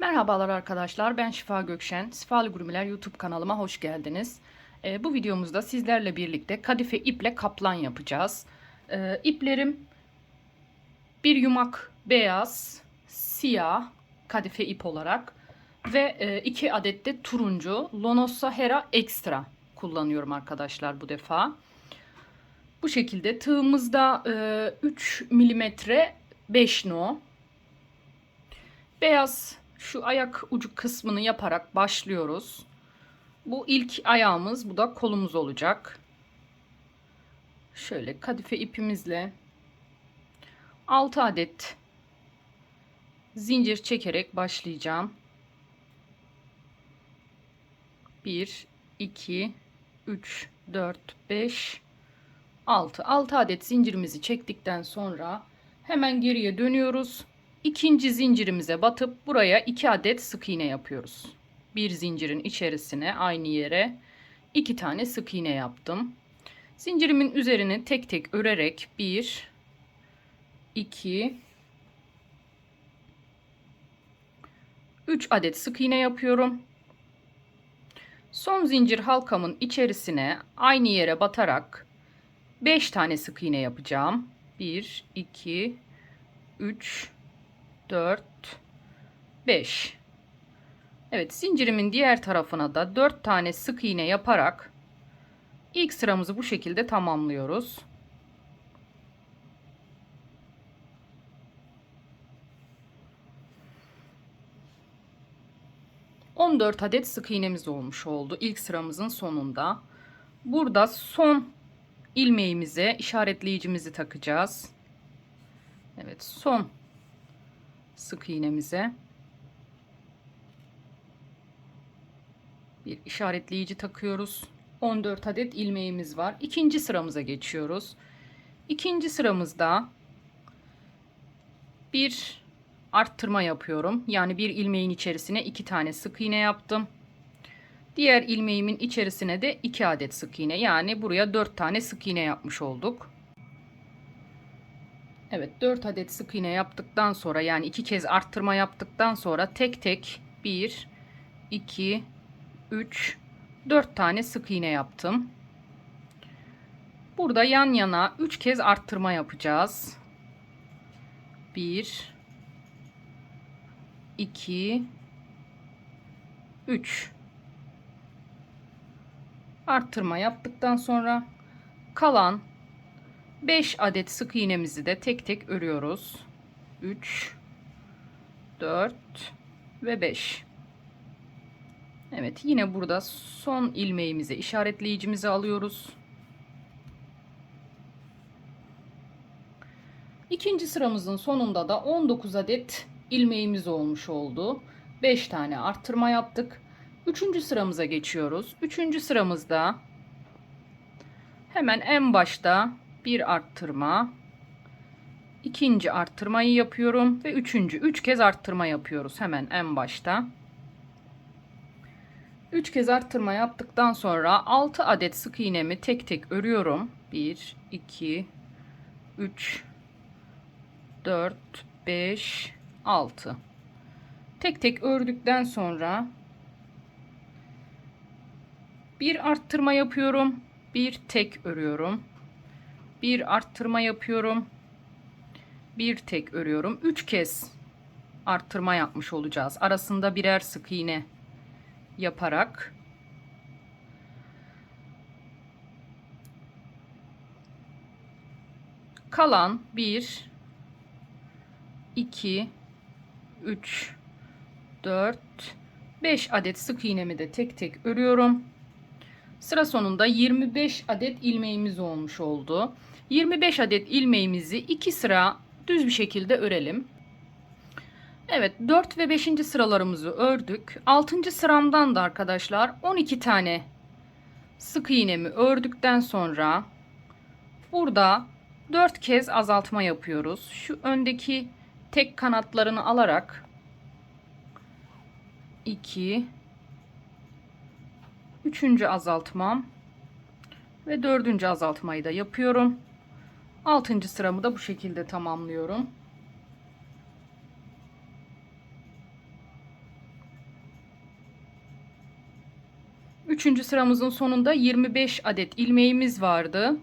Merhabalar arkadaşlar ben Şifa Gökşen. Şifalı Gurmeler YouTube kanalıma hoş geldiniz. Ee, bu videomuzda sizlerle birlikte kadife iple kaplan yapacağız. Ee, iplerim bir yumak beyaz, siyah kadife ip olarak ve e, iki adet de turuncu Lonosa Hera Extra kullanıyorum arkadaşlar bu defa. Bu şekilde tığımızda e, 3 milimetre 5 no. Beyaz şu ayak ucu kısmını yaparak başlıyoruz. Bu ilk ayağımız, bu da kolumuz olacak. Şöyle kadife ipimizle 6 adet zincir çekerek başlayacağım. 1 2 3 4 5 6 6 adet zincirimizi çektikten sonra hemen geriye dönüyoruz. İkinci zincirimize batıp buraya 2 adet sık iğne yapıyoruz. Bir zincirin içerisine aynı yere 2 tane sık iğne yaptım. Zincirimin üzerini tek tek örerek 1 2 3 adet sık iğne yapıyorum. Son zincir halkamın içerisine aynı yere batarak 5 tane sık iğne yapacağım. 1 2 3 4 5 Evet zincirimin diğer tarafına da 4 tane sık iğne yaparak ilk sıramızı bu şekilde tamamlıyoruz. On dört adet sık iğnemiz olmuş oldu ilk sıramızın sonunda. Burada son ilmeğimize işaretleyicimizi takacağız. Evet son sık iğnemize bir işaretleyici takıyoruz. 14 adet ilmeğimiz var. İkinci sıramıza geçiyoruz. İkinci sıramızda bir arttırma yapıyorum. Yani bir ilmeğin içerisine iki tane sık iğne yaptım. Diğer ilmeğimin içerisine de iki adet sık iğne. Yani buraya dört tane sık iğne yapmış olduk. Evet 4 adet sık iğne yaptıktan sonra yani iki kez arttırma yaptıktan sonra tek tek 1 2 3 4 tane sık iğne yaptım. Burada yan yana 3 kez arttırma yapacağız. 1 2 3 arttırma yaptıktan sonra kalan 5 adet sık iğnemizi de tek tek örüyoruz. 3 4 ve 5. Evet yine burada son ilmeğimizi işaretleyicimizi alıyoruz. İkinci sıramızın sonunda da 19 adet ilmeğimiz olmuş oldu. 5 tane arttırma yaptık. Üçüncü sıramıza geçiyoruz. Üçüncü sıramızda hemen en başta bir arttırma, ikinci arttırmayı yapıyorum ve üçüncü üç kez arttırma yapıyoruz hemen en başta. Üç kez arttırma yaptıktan sonra 6 adet sık iğnemi tek tek örüyorum. 1 2 3 4 5 6 Tek tek ördükten sonra bir arttırma yapıyorum. Bir tek örüyorum bir arttırma yapıyorum. Bir tek örüyorum. Üç kez arttırma yapmış olacağız. Arasında birer sık iğne yaparak kalan 1 2 3 4 5 adet sık iğnemi de tek tek örüyorum. Sıra sonunda 25 adet ilmeğimiz olmuş oldu. 25 adet ilmeğimizi 2 sıra düz bir şekilde örelim. Evet 4 ve 5. sıralarımızı ördük. 6. sıramdan da arkadaşlar 12 tane sık iğnemi ördükten sonra burada 4 kez azaltma yapıyoruz. Şu öndeki tek kanatlarını alarak 2 Üçüncü azaltmam ve dördüncü azaltmayı da yapıyorum. Altıncı sıramı da bu şekilde tamamlıyorum. Üçüncü sıramızın sonunda 25 adet ilmeğimiz vardı.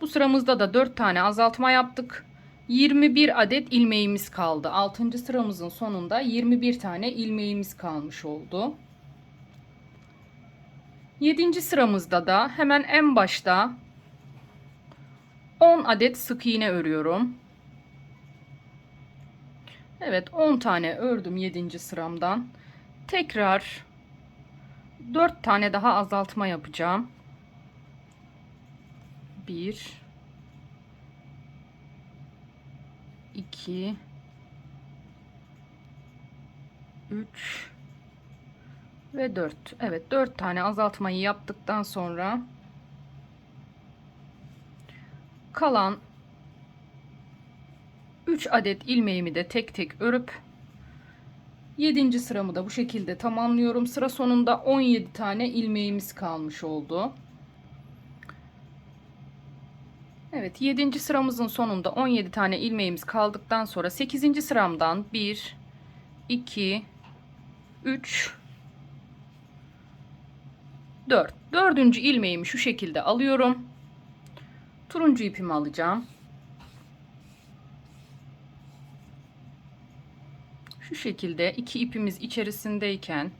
Bu sıramızda da 4 tane azaltma yaptık. 21 adet ilmeğimiz kaldı. 6. sıramızın sonunda 21 tane ilmeğimiz kalmış oldu. 7. sıramızda da hemen en başta 10 adet sık iğne örüyorum. Evet 10 tane ördüm 7. sıramdan. Tekrar 4 tane daha azaltma yapacağım. 1 2 3 ve 4. Evet 4 tane azaltmayı yaptıktan sonra kalan 3 adet ilmeğimi de tek tek örüp 7. sıramı da bu şekilde tamamlıyorum. Sıra sonunda 17 tane ilmeğimiz kalmış oldu. Evet 7. sıramızın sonunda 17 tane ilmeğimiz kaldıktan sonra 8. sıramdan 1 2 3 4 dördüncü ilmeğimi şu şekilde alıyorum. Turuncu ipimi alacağım. Şu şekilde iki ipimiz içerisindeyken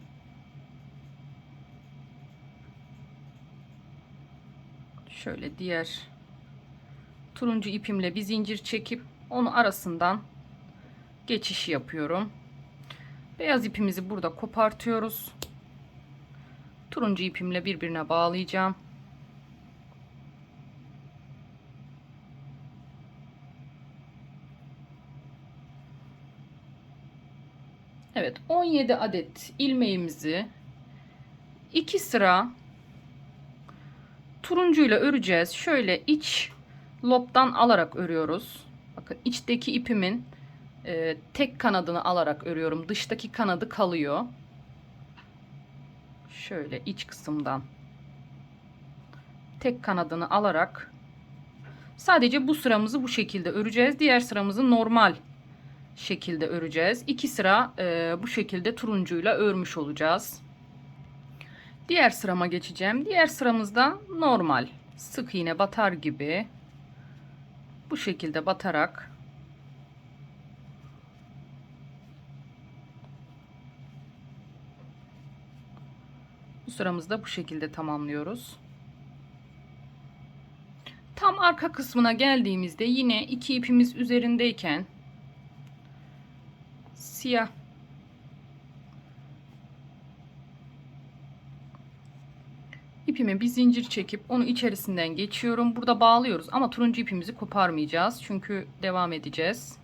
şöyle diğer turuncu ipimle bir zincir çekip onu arasından geçiş yapıyorum. Beyaz ipimizi burada kopartıyoruz. Turuncu ipimle birbirine bağlayacağım. Evet 17 adet ilmeğimizi iki sıra turuncuyla öreceğiz. Şöyle iç lobdan alarak örüyoruz. Bakın içteki ipimin e, tek kanadını alarak örüyorum. Dıştaki kanadı kalıyor. Şöyle iç kısımdan tek kanadını alarak sadece bu sıramızı bu şekilde öreceğiz. Diğer sıramızı normal şekilde öreceğiz. İki sıra e, bu şekilde turuncuyla örmüş olacağız. Diğer sırama geçeceğim. Diğer sıramızda normal sık iğne batar gibi bu şekilde batarak bu sıramızda bu şekilde tamamlıyoruz. Tam arka kısmına geldiğimizde yine iki ipimiz üzerindeyken siyah ipime bir zincir çekip onu içerisinden geçiyorum. Burada bağlıyoruz ama turuncu ipimizi koparmayacağız. Çünkü devam edeceğiz.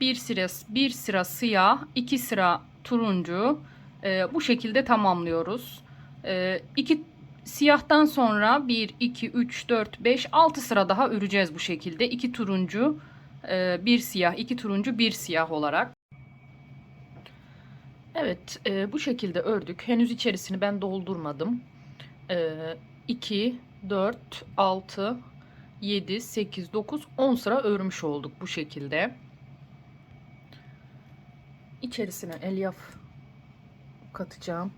Bir sıra, bir sıra siyah, iki sıra turuncu. Ee, bu şekilde tamamlıyoruz. Ee, iki siyahtan sonra 1, 2, 3, 4, 5, 6 sıra daha öreceğiz bu şekilde. İki turuncu, e, bir siyah, iki turuncu, bir siyah olarak. Evet, e, bu şekilde ördük. Henüz içerisini ben doldurmadım. E, 2, 4, 6, 7, 8, 9, 10 sıra örmüş olduk bu şekilde. İçerisine elyaf katacağım.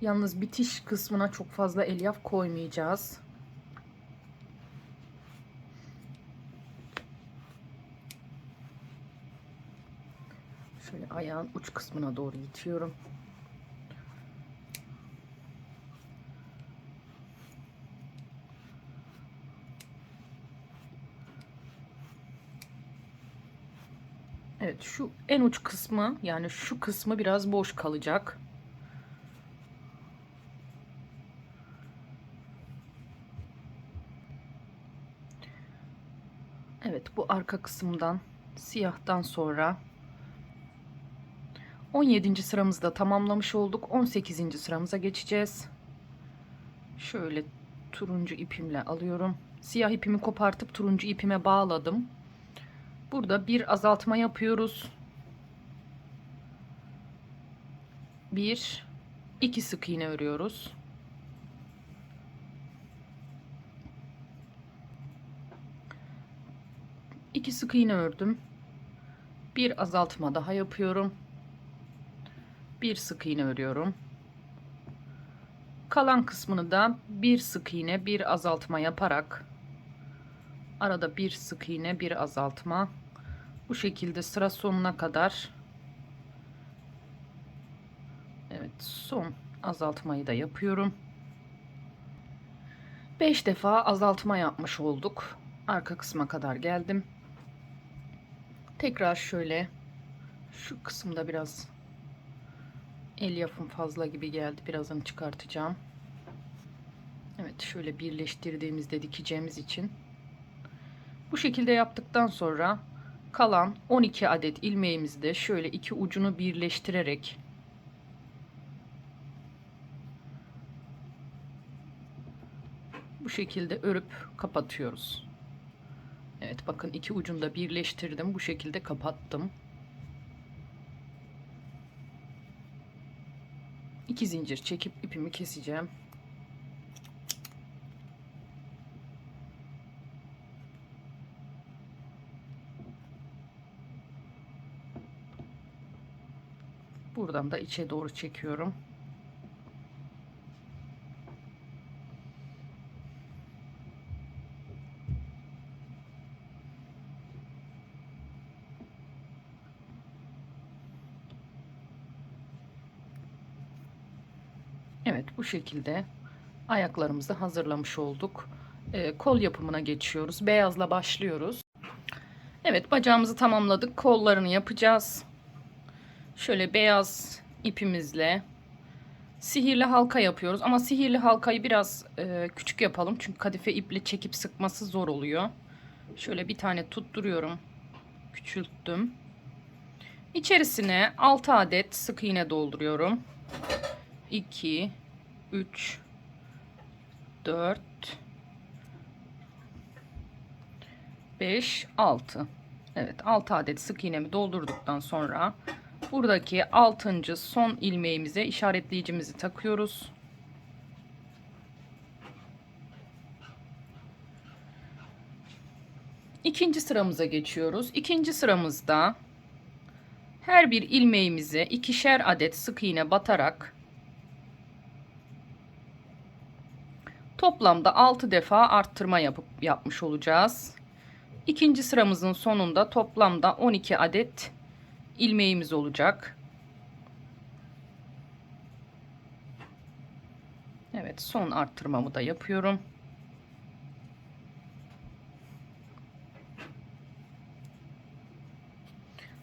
Yalnız bitiş kısmına çok fazla elyaf koymayacağız. Şöyle ayağın uç kısmına doğru itiyorum. Evet şu en uç kısmı yani şu kısmı biraz boş kalacak. Evet bu arka kısımdan siyahtan sonra 17. sıramızda tamamlamış olduk. 18. sıramıza geçeceğiz. Şöyle turuncu ipimle alıyorum. Siyah ipimi kopartıp turuncu ipime bağladım. Burada bir azaltma yapıyoruz. Bir, iki sık iğne örüyoruz. İki sık iğne ördüm. Bir azaltma daha yapıyorum. Bir sık iğne örüyorum. Kalan kısmını da bir sık iğne bir azaltma yaparak arada bir sık iğne bir azaltma bu şekilde sıra sonuna kadar Evet son azaltmayı da yapıyorum. 5 defa azaltma yapmış olduk. Arka kısma kadar geldim. Tekrar şöyle şu kısımda biraz el yapım fazla gibi geldi. Birazını çıkartacağım. Evet şöyle birleştirdiğimizde dikeceğimiz için bu şekilde yaptıktan sonra kalan 12 adet ilmeğimizi de şöyle iki ucunu birleştirerek bu şekilde örüp kapatıyoruz. Evet bakın iki ucunu da birleştirdim. Bu şekilde kapattım. İki zincir çekip ipimi keseceğim. Buradan da içe doğru çekiyorum. Evet bu şekilde ayaklarımızı hazırlamış olduk. Ee, kol yapımına geçiyoruz. Beyazla başlıyoruz. Evet bacağımızı tamamladık. Kollarını yapacağız. Şöyle beyaz ipimizle sihirli halka yapıyoruz. Ama sihirli halkayı biraz e, küçük yapalım. Çünkü kadife iple çekip sıkması zor oluyor. Şöyle bir tane tutturuyorum. Küçülttüm. İçerisine 6 adet sık iğne dolduruyorum. 2 3 4 5 6 Evet 6 adet sık iğnemi doldurduktan sonra buradaki 6. son ilmeğimize işaretleyicimizi takıyoruz. İkinci sıramıza geçiyoruz. İkinci sıramızda her bir ilmeğimize ikişer adet sık iğne batarak Toplamda 6 defa arttırma yapıp yapmış olacağız. İkinci sıramızın sonunda toplamda 12 adet ilmeğimiz olacak. Evet son arttırmamı da yapıyorum.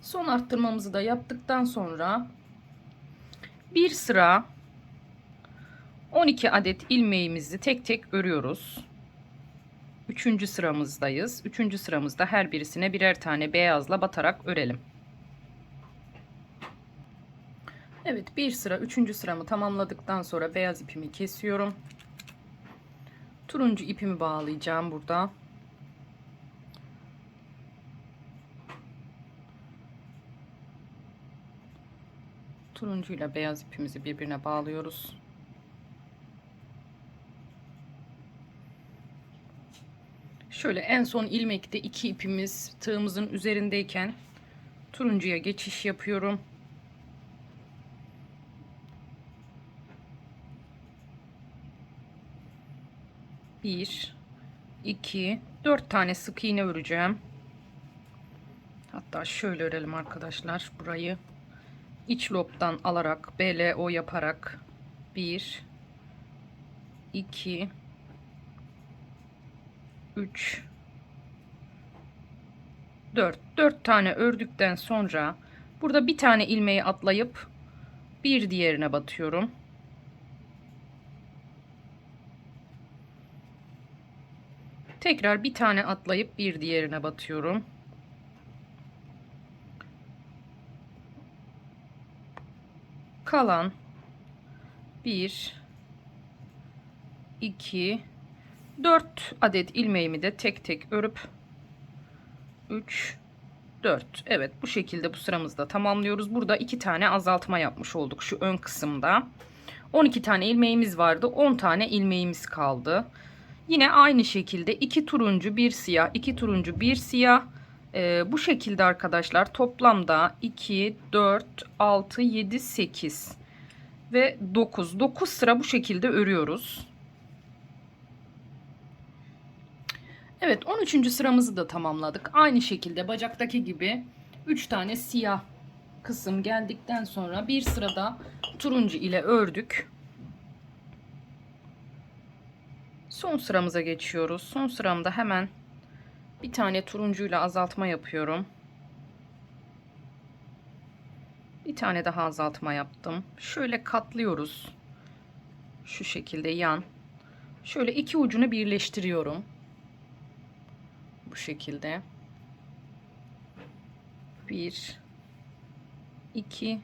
Son arttırmamızı da yaptıktan sonra bir sıra 12 adet ilmeğimizi tek tek örüyoruz. Üçüncü sıramızdayız. Üçüncü sıramızda her birisine birer tane beyazla batarak örelim. Evet bir sıra üçüncü sıramı tamamladıktan sonra beyaz ipimi kesiyorum. Turuncu ipimi bağlayacağım burada. Turuncuyla beyaz ipimizi birbirine bağlıyoruz. Şöyle en son ilmekte iki ipimiz tığımızın üzerindeyken turuncuya geçiş yapıyorum. Bir, iki, dört tane sık iğne öreceğim. Hatta şöyle örelim arkadaşlar burayı. iç lobdan alarak BLO yaparak bir, iki. 3 4 4 tane ördükten sonra burada bir tane ilmeği atlayıp bir diğerine batıyorum. Tekrar bir tane atlayıp bir diğerine batıyorum. Kalan 1 2 4 adet ilmeğimi de tek tek örüp 3 4 evet bu şekilde bu sıramızda tamamlıyoruz. Burada iki tane azaltma yapmış olduk şu ön kısımda. 12 tane ilmeğimiz vardı 10 tane ilmeğimiz kaldı. Yine aynı şekilde iki turuncu bir siyah iki turuncu bir siyah. Ee, bu şekilde arkadaşlar toplamda 2 4 6 7 8 ve 9. 9 sıra bu şekilde örüyoruz. Evet 13. sıramızı da tamamladık. Aynı şekilde bacaktaki gibi 3 tane siyah kısım geldikten sonra bir sırada turuncu ile ördük. Son sıramıza geçiyoruz. Son sıramda hemen bir tane turuncuyla azaltma yapıyorum. Bir tane daha azaltma yaptım. Şöyle katlıyoruz. Şu şekilde yan. Şöyle iki ucunu birleştiriyorum. Bu şekilde. Bir, iki,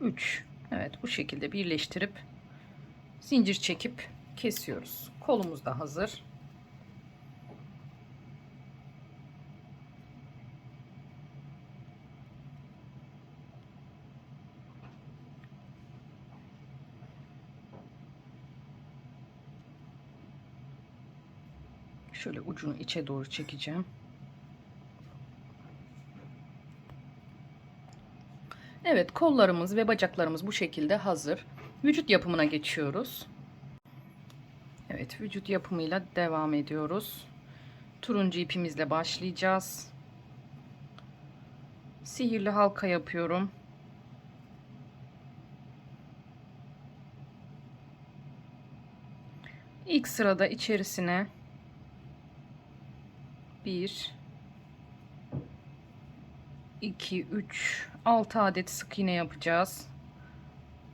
üç. Evet bu şekilde birleştirip zincir çekip kesiyoruz. Kolumuz da hazır. Şöyle ucunu içe doğru çekeceğim. Evet kollarımız ve bacaklarımız bu şekilde hazır. Vücut yapımına geçiyoruz. Evet vücut yapımıyla devam ediyoruz. Turuncu ipimizle başlayacağız. Sihirli halka yapıyorum. İlk sırada içerisine 1 2 3 6 adet sık iğne yapacağız.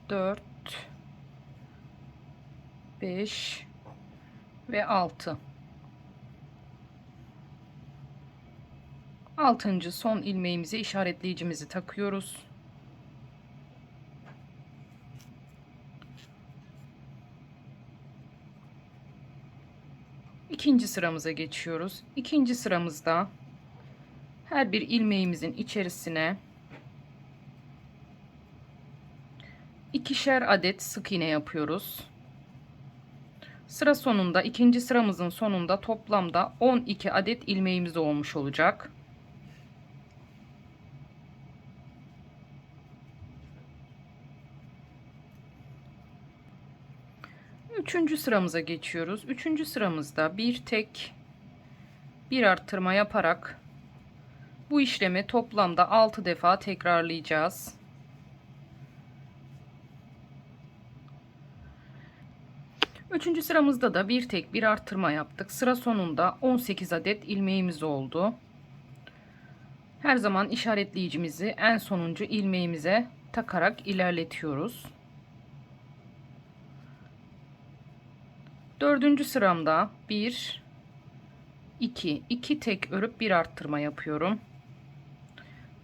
4 5 ve 6 altıncı son ilmeğimizi işaretleyicimizi takıyoruz. İkinci sıramıza geçiyoruz. İkinci sıramızda her bir ilmeğimizin içerisine ikişer adet sık iğne yapıyoruz. Sıra sonunda ikinci sıramızın sonunda toplamda 12 adet ilmeğimiz olmuş olacak. Üçüncü sıramıza geçiyoruz. Üçüncü sıramızda bir tek bir arttırma yaparak bu işlemi toplamda 6 defa tekrarlayacağız. Üçüncü sıramızda da bir tek bir arttırma yaptık. Sıra sonunda 18 adet ilmeğimiz oldu. Her zaman işaretleyicimizi en sonuncu ilmeğimize takarak ilerletiyoruz. Dördüncü sıramda 1 2 2 tek örüp bir arttırma yapıyorum.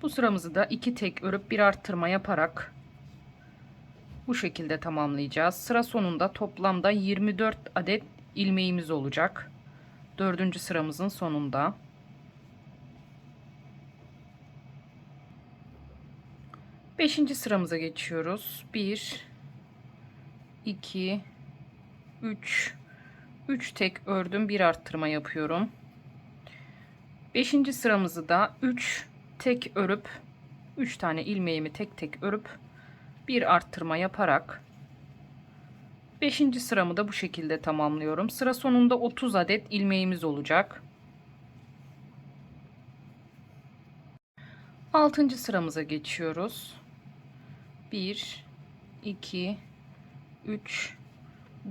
Bu sıramızı da 2 tek örüp bir arttırma yaparak bu şekilde tamamlayacağız. Sıra sonunda toplamda 24 adet ilmeğimiz olacak. Dördüncü sıramızın sonunda. Beşinci sıramıza geçiyoruz. 1 2 3 3 tek ördüm bir arttırma yapıyorum. Beşinci sıramızı da 3 tek örüp 3 tane ilmeğimi tek tek örüp bir arttırma yaparak 5. sıramı da bu şekilde tamamlıyorum. Sıra sonunda 30 adet ilmeğimiz olacak. 6. sıramıza geçiyoruz. 1 2 3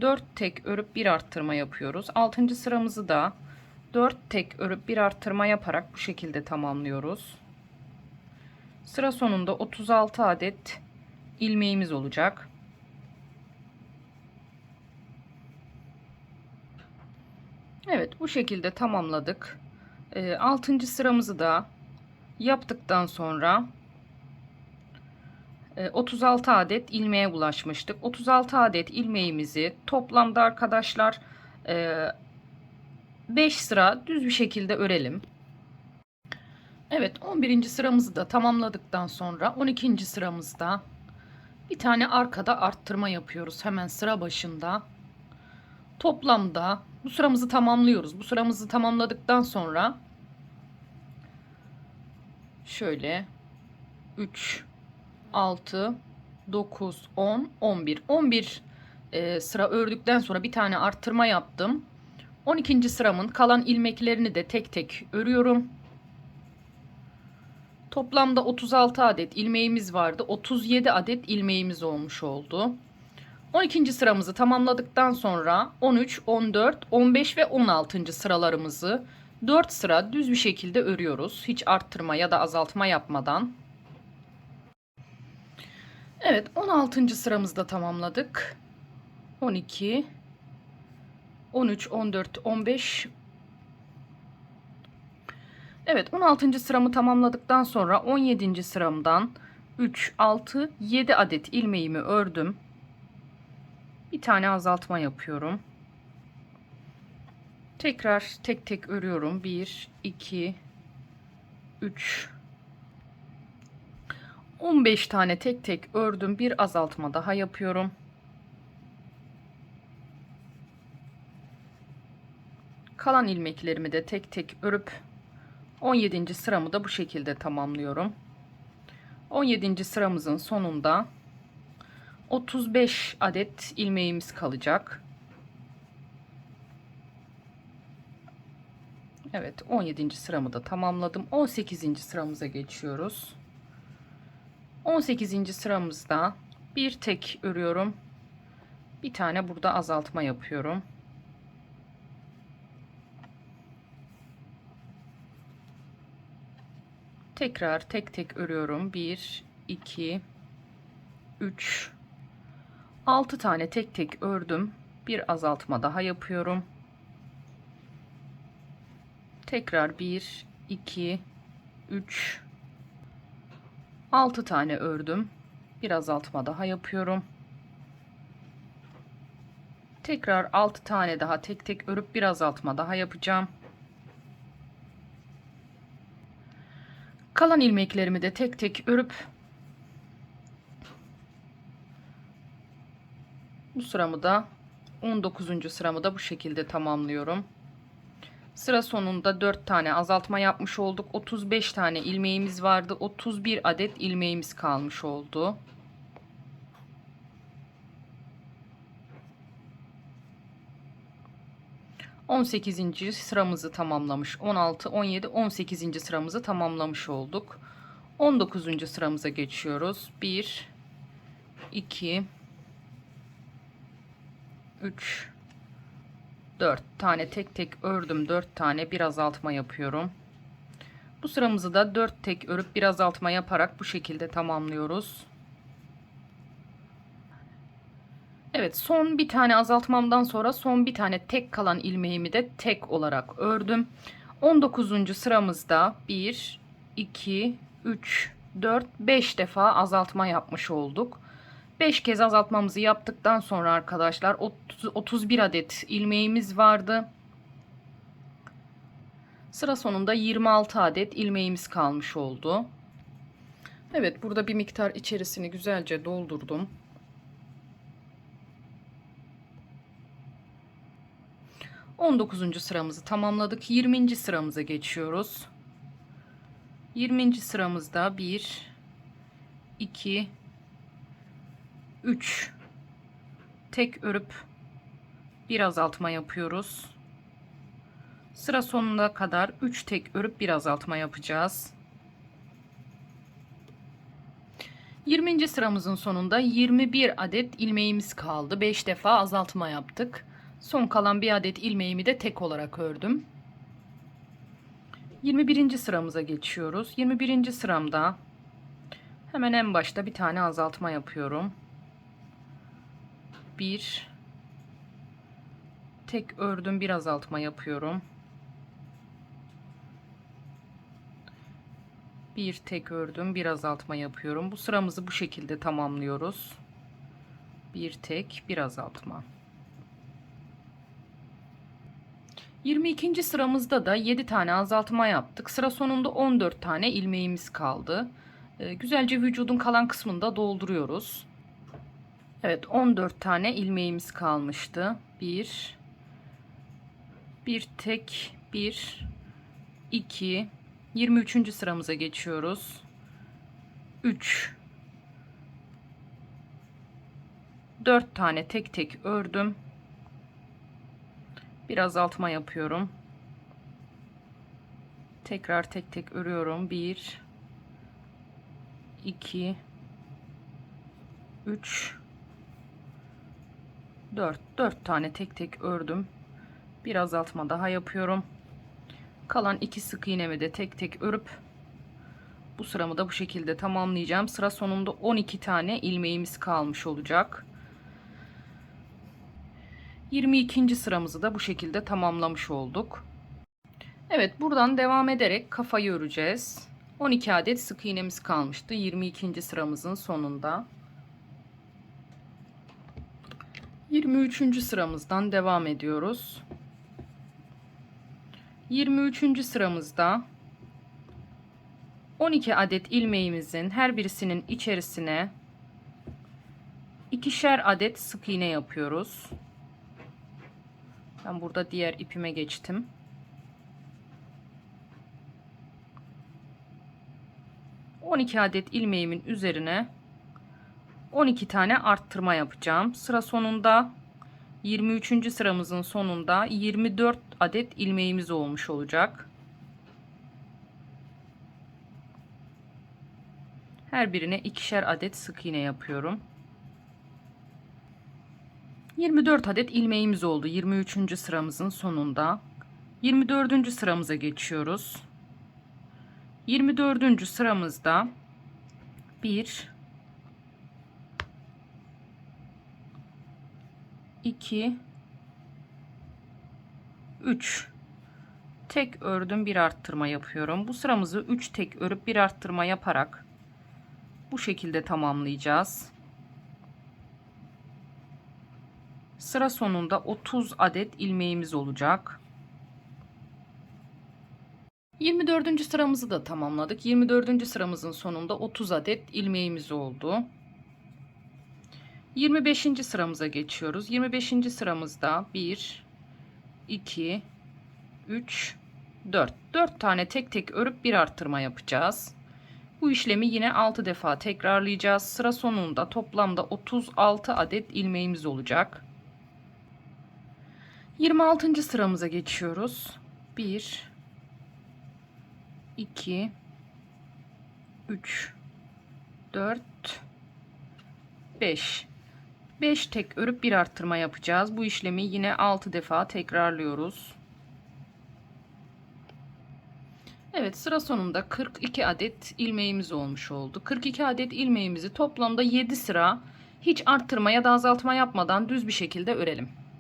4 tek örüp bir arttırma yapıyoruz. 6. sıramızı da 4 tek örüp bir arttırma yaparak bu şekilde tamamlıyoruz. Sıra sonunda 36 adet ilmeğimiz olacak. Evet bu şekilde tamamladık. E, 6. sıramızı da yaptıktan sonra 36 e, adet ilmeğe ulaşmıştık. 36 adet ilmeğimizi toplamda arkadaşlar 5 e, sıra düz bir şekilde örelim. Evet 11. sıramızı da tamamladıktan sonra 12. sıramızda bir tane arkada arttırma yapıyoruz hemen sıra başında. Toplamda bu sıramızı tamamlıyoruz. Bu sıramızı tamamladıktan sonra şöyle 3, 6, 9, 10, 11. 11 e, sıra ördükten sonra bir tane arttırma yaptım. 12. sıramın kalan ilmeklerini de tek tek örüyorum. Toplamda 36 adet ilmeğimiz vardı. 37 adet ilmeğimiz olmuş oldu. 12. sıramızı tamamladıktan sonra 13, 14, 15 ve 16. sıralarımızı 4 sıra düz bir şekilde örüyoruz. Hiç arttırma ya da azaltma yapmadan. Evet 16. sıramızda tamamladık. 12 13 14 15 Evet 16. sıramı tamamladıktan sonra 17. sıramdan 3 6 7 adet ilmeğimi ördüm. Bir tane azaltma yapıyorum. Tekrar tek tek örüyorum. 1 2 3 15 tane tek tek ördüm. Bir azaltma daha yapıyorum. Kalan ilmeklerimi de tek tek örüp 17. sıramı da bu şekilde tamamlıyorum. 17. sıramızın sonunda 35 adet ilmeğimiz kalacak. Evet 17. sıramı da tamamladım. 18. sıramıza geçiyoruz. 18. sıramızda bir tek örüyorum. Bir tane burada azaltma yapıyorum. Tekrar tek tek örüyorum. 1 2 3 6 tane tek tek ördüm. Bir azaltma daha yapıyorum. Tekrar 1 2 3 6 tane ördüm. Bir azaltma daha yapıyorum. Tekrar 6 tane daha tek tek örüp bir azaltma daha yapacağım. Kalan ilmeklerimi de tek tek örüp bu sıramı da 19. sıramı da bu şekilde tamamlıyorum. Sıra sonunda 4 tane azaltma yapmış olduk. 35 tane ilmeğimiz vardı. 31 adet ilmeğimiz kalmış oldu. On sekizinci sıramızı tamamlamış. 16, 17, 18. sıramızı tamamlamış olduk. 19. sıramıza geçiyoruz. 1 2 3 4 tane tek tek ördüm 4 tane bir azaltma yapıyorum. Bu sıramızı da 4 tek örüp bir azaltma yaparak bu şekilde tamamlıyoruz. Evet son bir tane azaltmamdan sonra son bir tane tek kalan ilmeğimi de tek olarak ördüm. 19. sıramızda 1 2 3 4 5 defa azaltma yapmış olduk 5 kez azaltmamızı yaptıktan sonra arkadaşlar 30, 31 adet ilmeğimiz vardı. Sıra sonunda 26 adet ilmeğimiz kalmış oldu. Evet burada bir miktar içerisini güzelce doldurdum. On dokuzuncu sıramızı tamamladık. 20. sıramıza geçiyoruz. 20. sıramızda 1 2 3 tek örüp bir azaltma yapıyoruz. Sıra sonuna kadar 3 tek örüp bir azaltma yapacağız. 20. sıramızın sonunda 21 adet ilmeğimiz kaldı. 5 defa azaltma yaptık. Son kalan bir adet ilmeğimi de tek olarak ördüm. 21. sıramıza geçiyoruz. 21. sıramda hemen en başta bir tane azaltma yapıyorum. 1 tek ördüm bir azaltma yapıyorum. Bir tek ördüm bir azaltma yapıyorum. Bu sıramızı bu şekilde tamamlıyoruz. Bir tek bir azaltma. 22. sıramızda da 7 tane azaltma yaptık. Sıra sonunda 14 tane ilmeğimiz kaldı. Ee, güzelce vücudun kalan kısmını da dolduruyoruz. Evet 14 tane ilmeğimiz kalmıştı. 1 bir tek 1 2 23. sıramıza geçiyoruz. 3 4 tane tek tek ördüm. Bir azaltma yapıyorum. Tekrar tek tek örüyorum. 1 2 3 4 4 tane tek tek ördüm. Bir azaltma daha yapıyorum. Kalan iki sık iğnemi de tek tek örüp bu sıramı da bu şekilde tamamlayacağım. Sıra sonunda 12 tane ilmeğimiz kalmış olacak. 22. sıramızı da bu şekilde tamamlamış olduk. Evet buradan devam ederek kafayı öreceğiz. 12 adet sık iğnemiz kalmıştı 22. sıramızın sonunda. 23. sıramızdan devam ediyoruz. 23. sıramızda 12 adet ilmeğimizin her birisinin içerisine ikişer adet sık iğne yapıyoruz. Ben burada diğer ipime geçtim. On iki adet ilmeğimin üzerine 12 tane arttırma yapacağım. Sıra sonunda 23. sıramızın sonunda 24 adet ilmeğimiz olmuş olacak. Her birine ikişer adet sık iğne yapıyorum. 24 adet ilmeğimiz oldu 23. sıramızın sonunda. 24. sıramıza geçiyoruz. 24. sıramızda 1 2 3 tek ördüm bir arttırma yapıyorum. Bu sıramızı 3 tek örüp bir arttırma yaparak bu şekilde tamamlayacağız. Sıra sonunda 30 adet ilmeğimiz olacak. 24. sıramızı da tamamladık. 24. sıramızın sonunda 30 adet ilmeğimiz oldu. 25. sıramıza geçiyoruz. 25. sıramızda 1 2 3 4 4 tane tek tek örüp bir arttırma yapacağız. Bu işlemi yine 6 defa tekrarlayacağız. Sıra sonunda toplamda 36 adet ilmeğimiz olacak. 26. sıramıza geçiyoruz. 1 2 3 4 5 5 tek örüp bir arttırma yapacağız. Bu işlemi yine 6 defa tekrarlıyoruz. Evet sıra sonunda 42 adet ilmeğimiz olmuş oldu. 42 adet ilmeğimizi toplamda 7 sıra hiç arttırma ya da azaltma yapmadan düz bir şekilde örelim.